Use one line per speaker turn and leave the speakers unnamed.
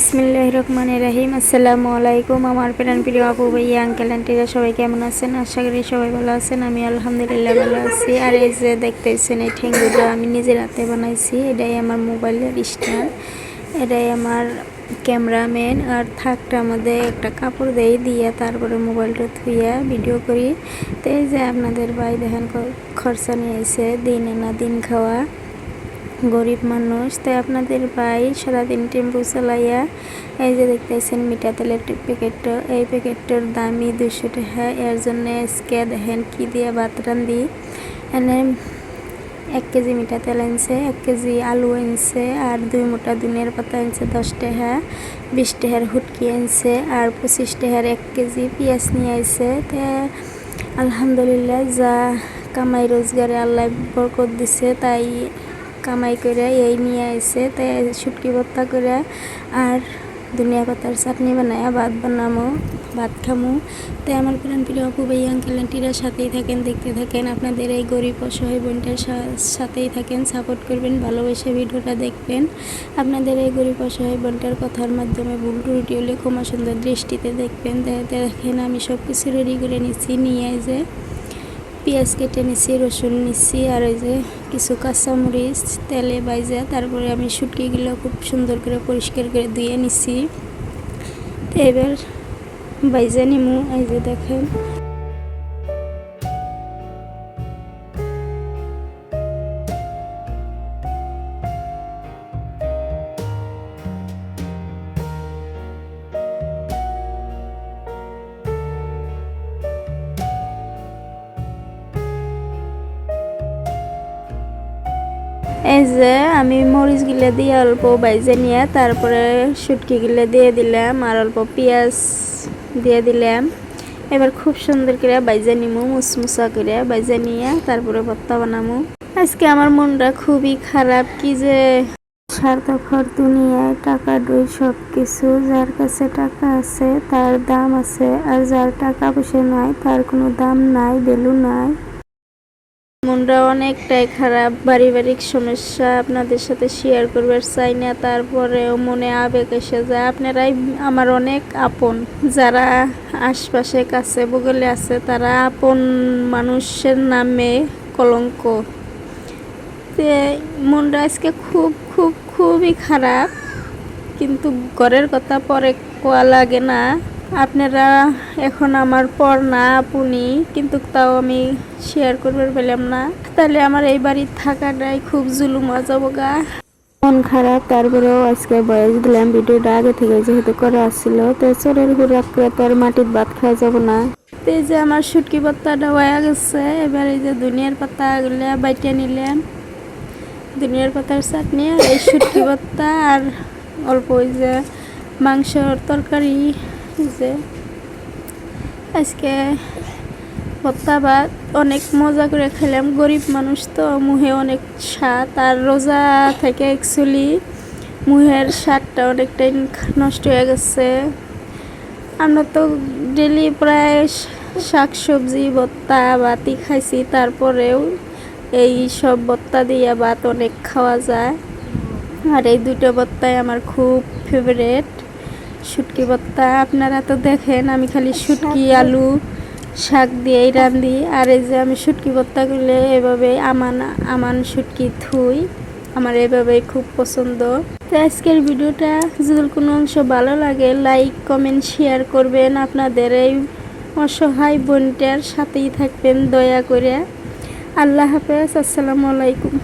বিসমিল্লাহ রহমান রাহিম আসসালামু আলাইকুম আমার প্রাণ প্রিয় আপু ভাইয়া, আঙ্কেল আন্টিরা সবাই কেমন আছেন? আশা করি সবাই ভালো আছেন। আমি আলহামদুলিল্লাহ ভালো আছি। আর এই যে দেখতেছেন এই ঠেঙ্গুটা আমি নিজের হাতে বানাইছি। এটাই আমার মোবাইলের স্ট্যান্ড এটাই আমার ক্যামেরাম্যান। আর থাকটার মধ্যে একটা কাপড় দেই দিয়ে তারপরে মোবাইলটা থুইয়া ভিডিও করি। তো এই যে আপনাদের ভাই দেখেন খরচা নিয়ে এসে দিনে না দিন খাওয়া। গরিব মানুষ, তাই আপনাদের ভাই সারাদিন টেম্পু চালাইয়া এই যে দেখতেছেন মিঠা তেলের প্যাকেটটা, এই প্যাকেটটার দামই দুশো টাকা। এর জন্য আজকে দেখেন কি দিয়ে ভাত রান্ধি। এনে এক কেজি মিঠা তেল আনছে, এক কেজি আলু আনছে, আর দুই মোটা দুনিয়ার পাতা আনছে, দশ টাকা। বিশ টাকার হুটকি আনছে, আর পঁচিশ টাকার এক কেজি পেঁয়াজ নিয়ে আইছে। তে আলহামদুলিল্লাহ যা কামাই রোজগারে আল্লাহ বরকত দিছে, তাই কামাই করে, এই নিয়ে আইছে। তাই শুটকি ভর্তা করে আর দুনিয়া পাতার চাটনি বানায়, ভাত বানামো, ভাত খামু। তাই আমার প্রাণ প্রিয় অপু ভাই আঙ্কেল আন্টিরা সাথেই থাকেন, দেখতে থাকেন। আপনাদের এই গরিব অসহায় বোনটার সাথেই থাকেন সাপোর্ট করবেন, ভালোবেসে ভিডিওটা দেখবেন। আপনাদের এই গরিব অসহায় বোনটার কথার মাধ্যমে ভুল ত্রুটি হলে ক্ষমা সুন্দর দৃষ্টিতে দেখবেন। দেখেন আমি সব কিছু রেডি করে নিচ্ছি, নিয়ে যে পেঁয়াজ কেটে নিছি রসুন নিছি, আর ওই যে কিছু কাঁচামরিচ, তেলে বাইজা তারপরে আমি শুটকিগুলো খুব সুন্দর করে পরিষ্কার করে ধুয়ে নিছি। এবার বাইজা নিমু, এই যে দেখেন। এই যে আমি মরিচ গিলে দিয়ে অল্প বাইজে নিয়ে তারপরে শুটকি গিলে দিয়ে দিলাম আর অল্প পেঁয়াজ দিয়ে দিলাম। এবার খুব সুন্দর করে বাইজে নিমু, মুসমুসা করে বাইজে নিয়ে তারপরে ভর্তা বানামু। আজকে আমার মনটা খুবই খারাপ কি যে স্বার্থপর দুনিয়ায় টাকা দুই সব কিছু যার কাছে টাকা আছে তার দাম আছে আর যার টাকা পয়সা নাই তার কোনো দাম নাই ভ্যালু নাই। মনটা অনেকটাই খারাপ, পারিবারিক সমস্যা আপনাদের সাথে শেয়ার করবার চাই না তারপরেও মনে আবেগ এসে যায়। আপনারাই আমার অনেক আপন। যারা আশপাশে কাছে বগলে আছে, তারা আপন মানুষের নামে কলঙ্ক। তে মনটা আজকে খুব খুব, খুবই খারাপ। কিন্তু ঘরের কথা পরে কোয়া লাগে না। আপনারা এখন আমার পর না আপনি কিন্তু তাও আমি শেয়ার করবার পেলাম না। তাহলে আমার এই বাড়ির থাকাটাই খুব জুলুম যাব গা। মন খারাপ, তারপরেও আজকে বয়স দিলাম ভিডিওটা আগে থেকে যেহেতু করা আসছিল তো চোরের হুরাক করে তো আর মাটির ভাত খাওয়া যাব না। তো এই যে আমার শুটকি পাত্তাটা হয়ে গেছে, এবার এই যে দুনিয়ার পাতা গুলা বাইটে নিলাম। দুনিয়ার পাতার চাটনি, আর এই শুটকি ভর্তা আর অল্প ওই যে মাংসর তরকারি। যে আজকে ভর্তা ভাত অনেক মজা করে খেলাম। গরিব মানুষ তো, মুহে অনেক স্বাদ আর রোজা থেকে অ্যাকচুয়ালি মুহের স্বাদটা অনেকটাই নষ্ট হয়ে গেছে। আমরা তো ডেলি প্রায় শাক সবজি ভর্তা বাতি খাইছি, তারপরেও এই সব ভর্তা দিয়ে ভাত অনেক খাওয়া যায়। আর এই দুটো ভর্তাই আমার খুব ফেভারেট শুটকি ভর্তা আপনারা তো দেখেন, আমি খালি শুটকি, আলু, শাক দিয়েই রান্ধি। আর এই যে আমি শুটকি ভর্তা করলে এভাবে আমান আমান শুটকি থুই আমার এভাবেই খুব পছন্দ। তো আজকের ভিডিওটা, যদি কোনো অংশ ভালো লাগে লাইক কমেন্ট শেয়ার করবেন। আপনাদের এই অসহায় বোনটার সাথেই থাকবেন, দয়া করে। আল্লাহ হাফেজ, আসসালামু আলাইকুম।